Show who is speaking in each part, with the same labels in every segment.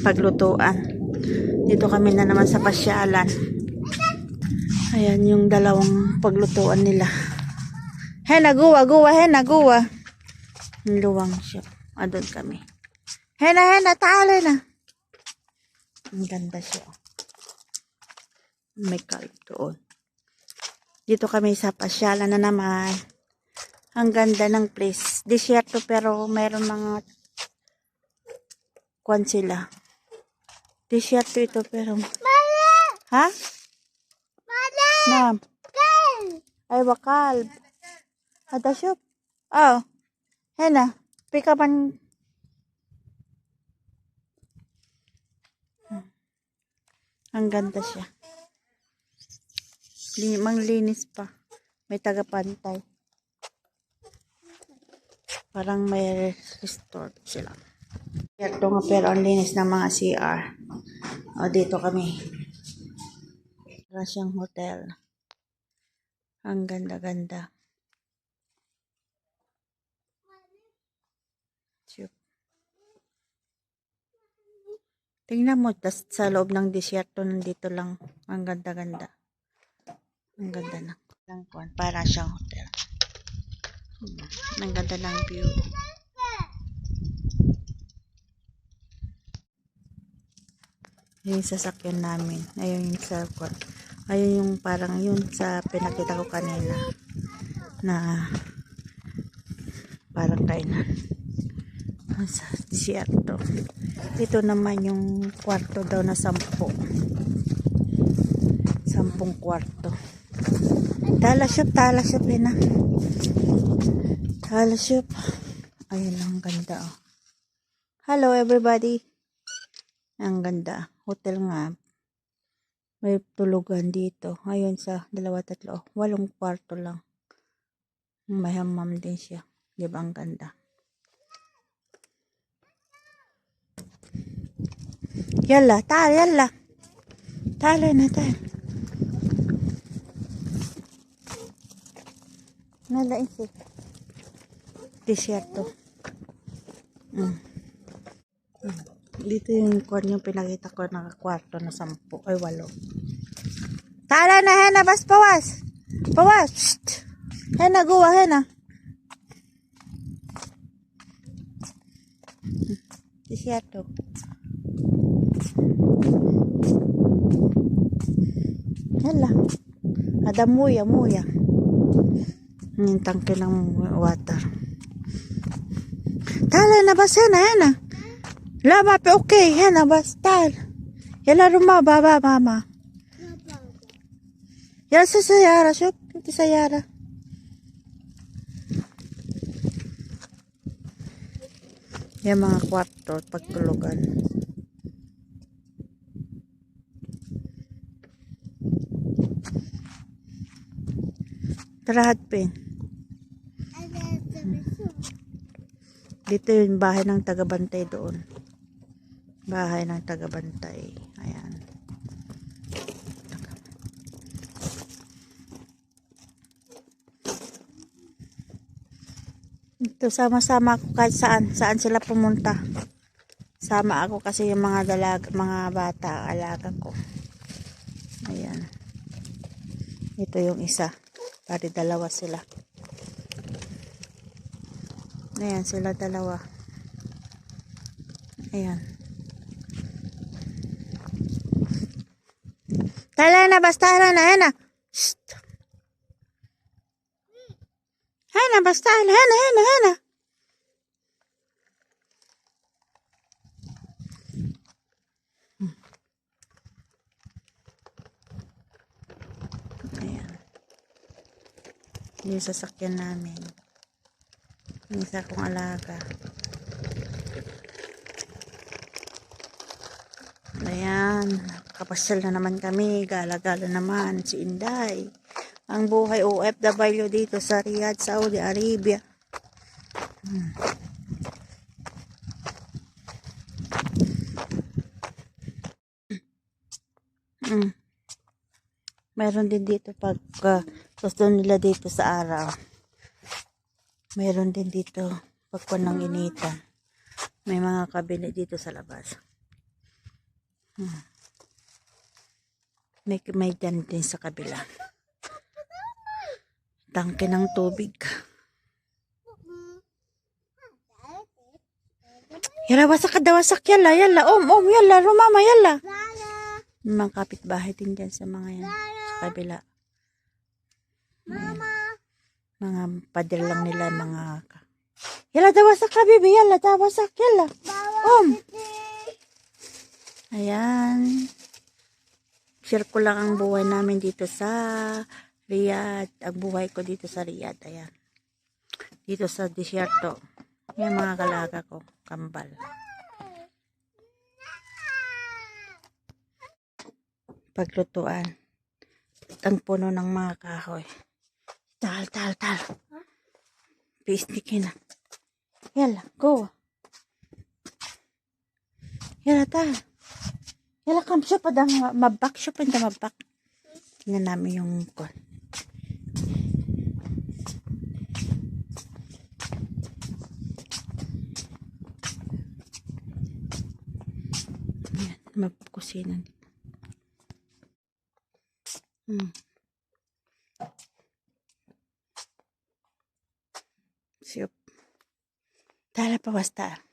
Speaker 1: paglutuan. Dito kami na naman sa pasyalan. Ayan yung dalawang paglutuan nila. Hena, guwa, guwa, hena, guwa. Ang luwang siya. Ah, doon kami. Hena, hena, taale na. Ang ganda siya. May kalb doon. Dito kami sa pasyalan na naman. Ang ganda ng place. Disyerto pero mayroon mga kwan sila. Disyerto ito pero... Ha? Ma'am. Ay, wakal. Ada shop. Oh. Hena. Pick up an... Ang ganda siya. Limang linis pa. May tagapantay. Parang may restored sila. Ito nga pero ang linis ng mga CR. O, dito kami. Para siyang hotel. Ang ganda-ganda. Tingnan mo, tas sa loob ng disyerto, nandito lang. Ang ganda-ganda. Ang ganda na. Lang para siyang hotel. Ang ganda ng view. Yung sasakyan namin. Ayun yung kwan. Ayun yung parang yun sa pinakita ko kanina. Na parang kainan. Sa desierto. Ito naman yung kwarto daw na sampo. Sampung kwarto. Tala shop, tala shop yun na. Tala shop. Ayun ang ganda oh. Hello everybody. Ang ganda. Hotel nga. May tulugan dito. Ayun sa dalawa tatlo. Walong kwarto lang. May hammam din siya. Di ba ang ganda? Yalla, tal, yalla. Talo na tal. Nalain si. Desierto. Mm. Mm. Dito yung kwan yung pinakita ko na kwarto na sampu. Ay, walo. Tala na, hena, bas pawas. Pawas. Shht. Hena, guwa, hena. Desierto. Hala. Ada muya, muya. Yung tangke ng water. Tala na bas, hena, hena. Lama pe okay, hena bas, tal. Yala rumah baba mama. Yala sa sayara, shop. Ito sayara. Yung mga kwarto pagtulugan. Tara, Hatpin. Dito yung bahay ng tagabantay doon. Bahay ng tagabantay. Ayan. Ito, sama-sama ako kahit saan. Saan sila pumunta. Sama ako kasi yung mga dalag, mga bata, alaga ko. Ayan. Ito yung isa. Pari dalawa sila. Ayan, sila dalawa. Ayan. Tala na, basta na, hena. Shh. Hena, basta, hena, hena, hena. Ayan. Yung sasakyan namin. Yung isa kong alaga. Ayan. Kapasal na naman kami. Gala-gala naman si Inday. Ang buhay OFW dito sa Riyadh, Saudi Arabia. Hmm. Mm. Meron din dito pag uh, nila dito sa araw. Meron din dito pag ng inita. May mga kabili dito sa labas. Hmm. May, may dyan din sa kabila. Tangke ng tubig. Yala, wasak ka daw, wasak. Yala, yala. Om, om, yala. Rumama, yala. Mga kapitbahay din dyan sa mga yan. Sa kabila. Mama. Mga pader lang nila, mga... Yala, daw, wasak ka, baby. Yala, daw, wasak. Yala. Om. Ayan. Share ko lang ang buhay namin dito sa Riyadh. Ang buhay ko dito sa Riyadh. Ayan. Dito sa disyerto. Yan mga kalaga ko. Kambal. Paglutuan. Ang puno ng mga kahoy. Tal, tal, tal. Pistikin na. Yala, go. Yala, tal. Yala, kam siya pa dang mabak siya pa dang mabak. Tingnan namin yung kon. Yan, mapkusina. Hmm. Siup. Tala pa basta.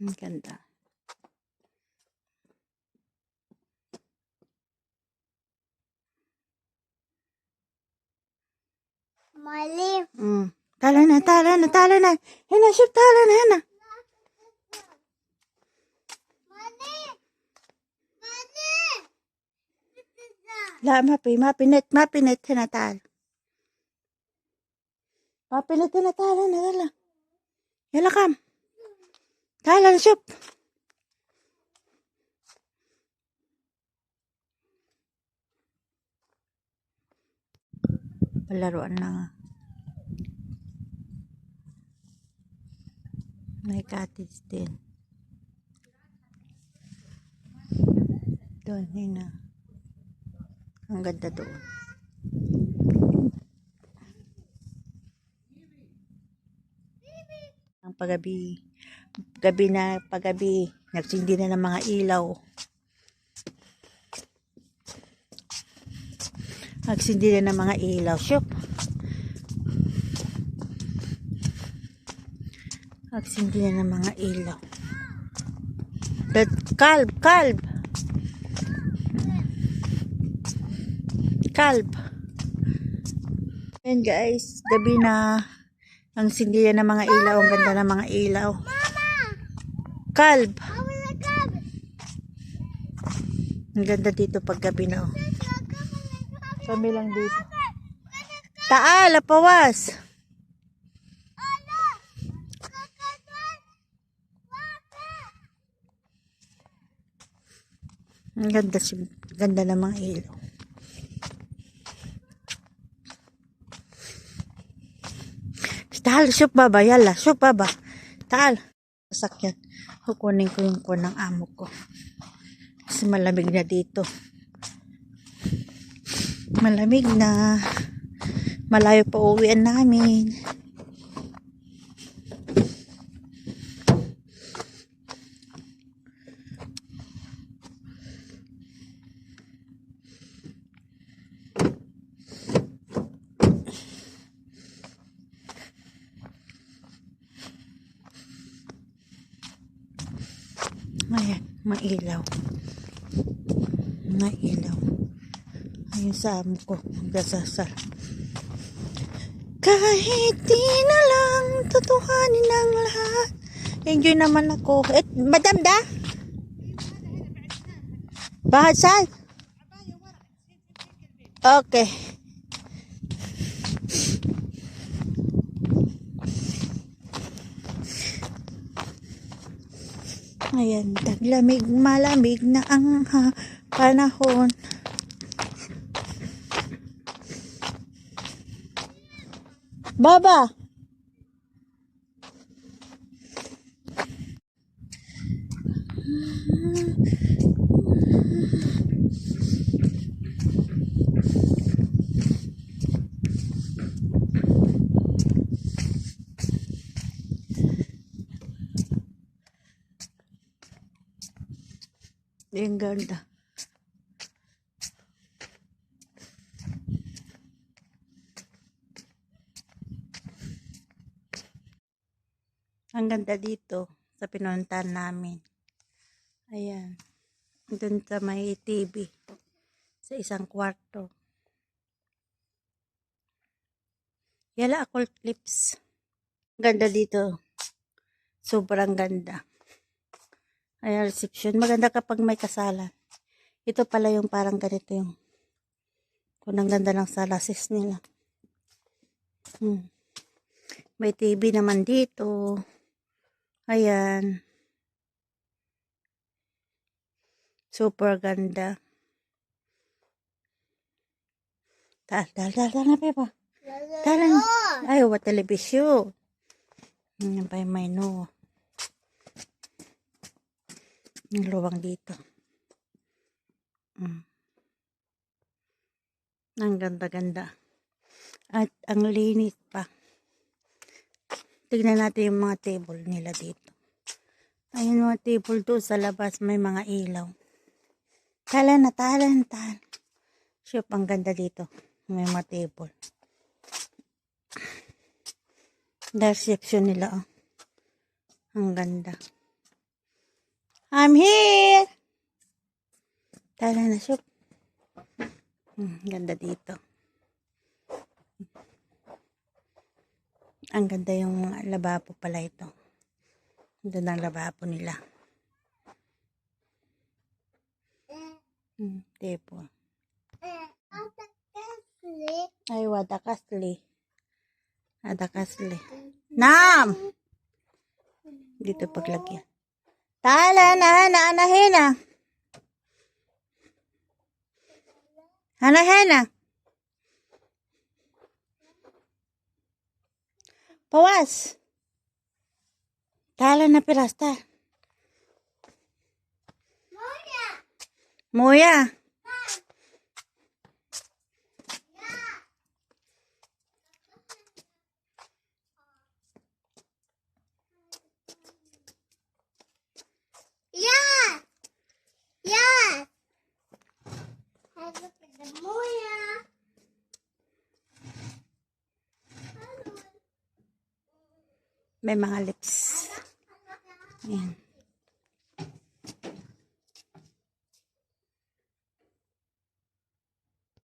Speaker 1: Ang ganda.
Speaker 2: Mali.
Speaker 1: Mm. Tala na, tala na, tala na. Hina, siup, tala na, hina.
Speaker 2: Mali. Mali.
Speaker 1: La, mapi, mapinit, mapinit, hina, tal. Mapinit, hina, tala na, tala. Yala kam. Tala na, siup. Palaruan na nga. May cottage din. Doon, yun na. Ang ganda doon. Ang paggabi, gabi na paggabi, nagsindi na ng mga ilaw. Nagsindi na ng mga ilaw. Shop. Nagsindi na ng mga ilaw. That kalb, kalb. Kalb. Ayan guys, gabi na. Ang sindihan ng mga ilaw, ang ganda ng mga ilaw. Kalb. Ang ganda dito pag gabi na. Oh. Kami lang dito. Taal, pawas. Ang ganda, si- ganda ng mga ilaw. Taal, shoot baba, yala, shoot baba. Taal. Sasakyan. Kukunin ko yung kuwan ng amo ko. Kasi malamig na dito. Malamig na. Malayo pa uwian namin. Ayan, mailaw. Mailaw. Ayun sa amo ko. Gasasal. Kahit di na lang tutuhanin ang lahat. Enjoy naman ako. Eh, madam da? Bahad saan? Okay. Ayan, taglamig, malamig na ang ha, panahon. Baba! Yung ganda. Ang ganda dito sa pinuntahan namin. Ayan. Doon sa may TV. Sa isang kwarto. Yala ako clips. Ganda dito. Sobrang ganda. Ayan, reception. Maganda kapag may kasalan. Ito pala yung parang ganito yung kung ang ganda ng salasis nila. Hmm. May TV naman dito. Ayan. Super ganda. Tal, tal, tal, tal na pa. Talan. Ay, wa telebisyon. Yan pa yung menu. Yung luwang dito. Mm. Ang ganda-ganda. At ang linis pa. Tignan natin yung mga table nila dito. Ayun mga table doon sa labas may mga ilaw. Tala na, tala na, tala. Shop, ang ganda dito. May mga table. The reception nila, oh. Ang ganda. I'm here! Tala na, shop. Hmm, ganda dito. Ang ganda yung lababo pala ito. Ganda ng lababo nila. Hmm, table. Ay, wada kasli. Wada kasli. Nam! Dito paglagyan. Tala na, hana, ana, hena. Hana, hena. Pawas. Tala na pirasta. Moya.
Speaker 2: Yeah!
Speaker 1: May mga lips. Ayan.